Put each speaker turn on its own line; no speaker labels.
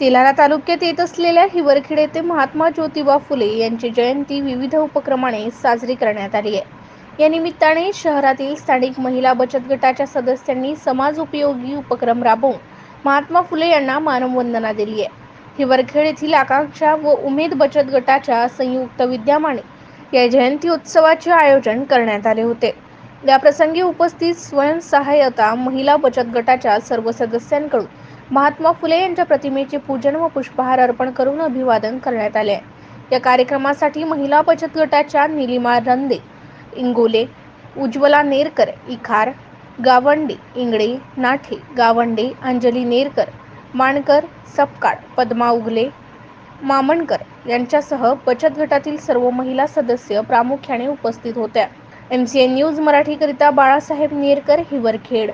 तेलारा तालुक्यात येत असलेल्या हिवरखेड येथे महात्मा ज्योतिबा फुले यांची जयंती विविध उपक्रमाने साजरी करण्यात आली आहे. या निमित्ताने शहरातील स्थानिक महिला बचत गटाच्या सदस्यांनी समाज उपयोगी उपक्रम राबवून महात्मा फुले यांना मानवंदना दिली आहे. हिवरखेड येथील आकांक्षा व उमेद बचत गटाच्या संयुक्त विद्यमाने या जयंती उत्सवाचे आयोजन करण्यात आले होते. याप्रसंगी उपस्थित स्वयंसहाय्यता महिला बचत गटाच्या सर्व सदस्यांकडून महात्मा फुले यांच्या प्रतिमेचे पूजन व पुष्पहार अर्पण करून अभिवादन करण्यात आले. या कार्यक्रमासाठी महिला बचत गटाच्या निलिमा रंदे इंगोले उज्ज्वला नेरकर इखार गावंडे इंगळे नाठे गावंडे अंजली नेरकर माणकर सपकाळ पद्मा उगले मामणकर यांच्यासह बचत गटातील सर्व महिला सदस्य प्रामुख्याने उपस्थित होत्या. एम सी एन न्यूज मराठीकरिता बाळासाहेब नेरकर हिवरखेड.